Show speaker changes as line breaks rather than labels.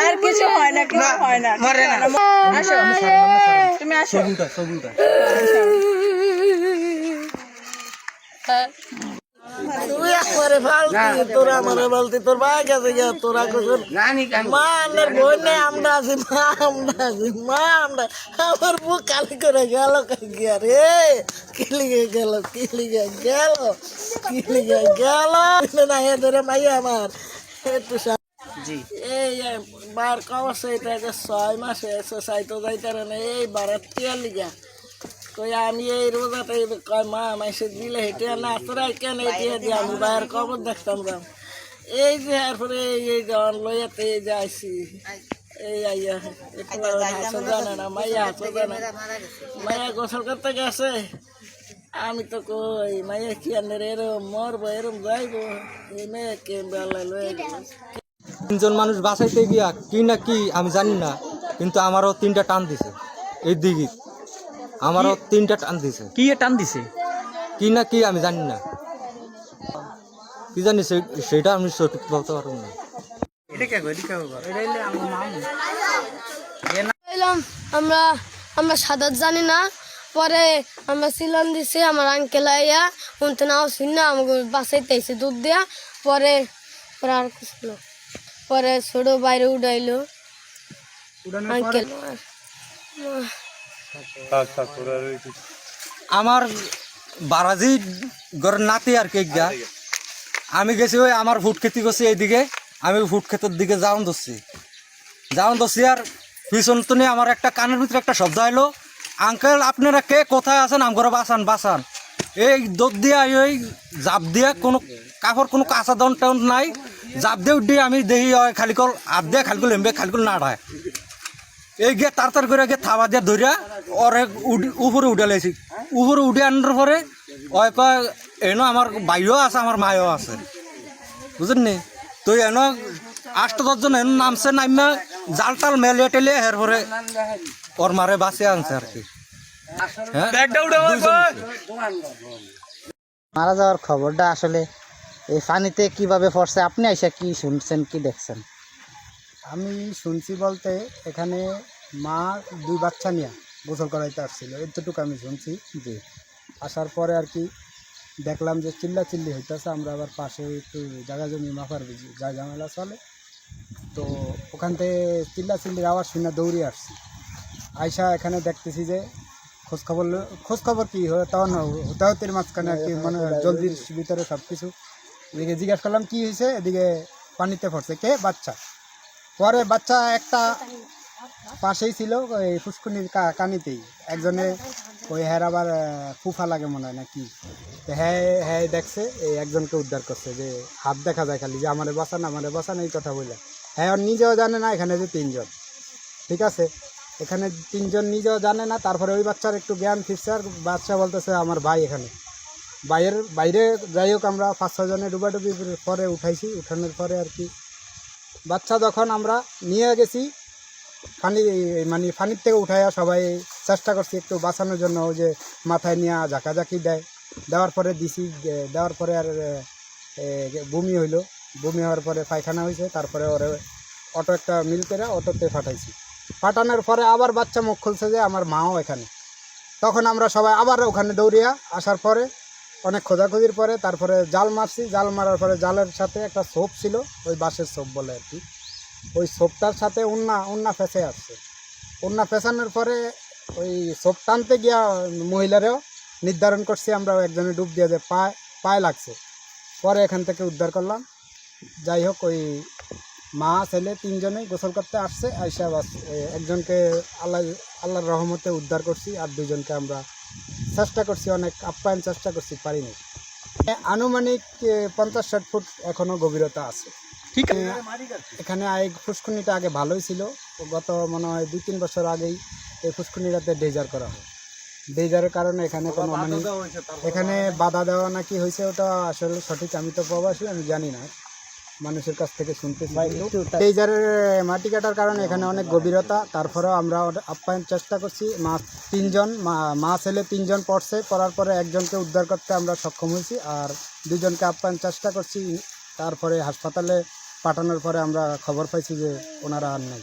আর কিছু হয় না কিছু হয় না। আসো তুমি আসো।
সবুটা
তুই একবারে ফালতি তোরা আমারে বলতি তোর ভাই গেছে গিয়া তোরা কখন মা আমার বোন নেই আমরা আছি মা আমরা আছি মা আমরা আমার বুক কালি করে গেল গিয়া রে? কি লিগে গেল কি লিগে গেল কি লিগে গেল? না এ ধরে মাইয়া আমার একটু
জি।
এই বার কবছে এটা যে ছয় মাসে এক্সারসাইজ তো যাইতে না এই বারাত লিগা। কই আমি এই রোজাতে কয় মা মাইসে দিলে হেঁটে না তোরা কেন এটিয়ে দিয়ে আমি বাইরের কবর দেখতাম রাম এই যে এরপরে এই এই যে লইয়াতে এই যে আইসি এই আইয়া হাসো জানে না মাইয়া হাসো জানে। মাইয়া গোসল করতে গেছে। আমি তো কই মাইয়া কি আনের এরম মরবো এরম যাইবো? এই মেয়ে কে বেলা লয়ে গেল।
তিনজন মানুষ বাঁচাইতে গিয়া কি না কি আমি জানি না কিন্তু আমারও তিনটা টান দিছে এই দিকে আমারও তিনটা টান দিছে।
কি এ টান দিছে?
কি না কি আমি জানি না। কি জানি সেটা আমি সঠিক বলতে পারব না।
এটা কে গো? এটা কে গো? এটা হইলে আমার
আমরা আমরা সাঁতার জানি না। পরে আমরা সিলন দিছি আমার আঙ্কেল আইয়া। উনতে নাও ছিল না আমাকে বাসাইতে আইসে দুধ দেয়া। পরে পরে আর কিছু পরে ছোট বাইরে উঠাইলো আঙ্কেল
আমার বারাজি ঘরের নাতি আর কে গা। আমি গেছি ওই আমার ফুট খেতে গেছি এইদিকে। আমি ফুট ক্ষেতের দিকে যাওন ধরছি। যাওন ধরছি আর পিছন তো নিয়ে আমার একটা কানের ভিতরে একটা শব্দ এলো আঙ্কেল আপনারা কে? কোথায় আছেন? আমগরে বাঁচান বাঁচান এই দোদ দিয়া ওই জাপ দিয়া কোনো কাপড় কোনো কাঁচা দন টাউন নাই। জাপ দিয়ে উঠে আমি দেখি ওই খালি কল আপ দিয়া খালি কল এমবে খালি কল নাড়ায়। এই গিয়ে তাড়াতাড়ি করে গিয়ে থাবা দিয়ে ধরিয়া ওরে উডি- উপরে উঠে লাইছি। উপরে উঠে আনার পরে ওই কয় এনো আমার বাইও আছে আমার মায়ও আছে। বুঝলেন নি? তো এনো আষ্ট দশজন এনো নামছে নামা জাল টাল মেলিয়ে টেলিয়ে হের পরে ওর মারে বাঁচিয়ে আনছে আর কি। হ্যাঁ।
মারা যাওয়ার খবরটা আসলে এই পানিতে কীভাবে পড়ছে আপনি আইসা কি শুনছেন কি দেখছেন?
আমি শুনছি বলতে এখানে মা দুই বাচ্চা নিয়ে গোসল করাইতে আসছিল। এতটুকু আমি শুনছি।
যে
আসার পরে আর কি দেখলাম যে চিল্লা চিল্লি হইতেছে। আমরা আবার পাশে একটু জায়গা জমি মাফার যা ঝামেলা চলে। তো ওখান থেকে চিল্লা চিল্লির আওয়াজ শুনে দৌড়ে আসছি। আয়সা এখানে দেখতেছি যে খোঁজখবর খোঁজখবর কি তখন হতাহতির মাঝখানে আর কি মানে জলদির ভিতরে সব কিছু এদিকে জিজ্ঞাসা করলাম কী হয়েছে এদিকে পানিতে পড়ছে। কে? বাচ্চা? পরে বাচ্চা একটা পাশেই ছিল, ওই ফুসকুনির কানিতেই। একজনে ওই হ্যার আবার ফুফা লাগে মনে হয় না কি হ্যাঁ হ্যাঁ দেখছে, এই একজনকে উদ্ধার করছে যে হাত দেখা যায় খালি, যে আমারে বাঁচান আমারে বাঁচান, এই কথা বলে হ্যাঁ ওর নিজেও জানে না, এখানে যে তিনজন। ঠিক আছে? এখানে তিনজন নিজেও জানে না, তারপরে ওই বাচ্চার একটু জ্ঞান ফিরছে, আর বাচ্চা বলতেছে, আমার ভাই এখানে। বাইরের, বাইরে যাই হোক, আমরা পাঁচ ছজনে ডুবাডুবি পরে উঠাইছি, উঠানোর পরে আর কি বাচ্চা যখন আমরা নিয়ে গেছি, ফানি মানে ফানির থেকে উঠাইয়া সবাই চেষ্টা করছি একটু বাঁচানোর জন্য, ওই যে মাথায় নিয়ে ঝাঁকাঝাঁকি দেয়। দেওয়ার পরে দিছি দেওয়ার পরে আর বমি হইল। বমি হওয়ার পরে পায়খানা হয়েছে তারপরে ওরে অটো একটা মিল করে অটোতে ফাটাইছি। ফাটানোর পরে আবার বাচ্চা মুখ খুলছে যে আমার মাও এখানে। তখন আমরা সবাই আবার ওখানে দৌড়িয়া আসার পরে অনেক খোঁজাখুঁজির পরে তারপরে জাল মারছি, জাল মারার পরে জালের সাথে একটা সোপ ছিল, ওই বাঁশের সোপ বলে আর কি। ওই সোপটার সাথে উন্না উন্না ফেঁসে আসছে। উন্না ফেসানোর পরে ওই সোপ টানতে গিয়া মহিলারাও নির্ধারণ করছি আমরা একজনে ডুব দিয়ে যে পায়ে পায়ে লাগছে। পরে এখান থেকে উদ্ধার করলাম। যাই হোক, ওই মা, ছেলে তিনজনেই গোসল করতে আসছে, আইসা একজনকে আল্লাহ, আল্লাহর রহমতে উদ্ধার করছি, আর দুজনকে আমরা চেষ্টা করছি অনেক আপ্যায়ন চেষ্টা করছি পারিনি। আনুমানিক পঞ্চাশ ষাট ফুট এখনও গভীরতা আছে।
ঠিক
এখানে ফুসকুনিটা আগে ভালোই ছিল। গত মনে হয় দুই তিন বছর আগেই এই ফুসকুনিটাতে ডেজার করা হয়। ডেজারের কারণে এখানে কোনো মানে এখানে বাধা দেওয়া নাকি হয়েছে ওটা আসলে সঠিক আমি তো প্রবাসী আমি জানি না। মানুষের কাছ থেকে শুনতেছি। যার মাটি কাটার কারণে এখানে অনেক গভীরতা। তারপরেও আমরা আপ্যায়ন চেষ্টা করছি। মা তিনজন মা- মা ছেলে তিনজন পড়ছে। পড়ার পরে একজনকে উদ্ধার করতে আমরা সক্ষম হয়েছি আর দুজনকে আপ্যায়ন চেষ্টা করছি। তারপরে হাসপাতালে পাঠানোর পরে আমরা খবর পাইছি যে ওনারা আর নেই।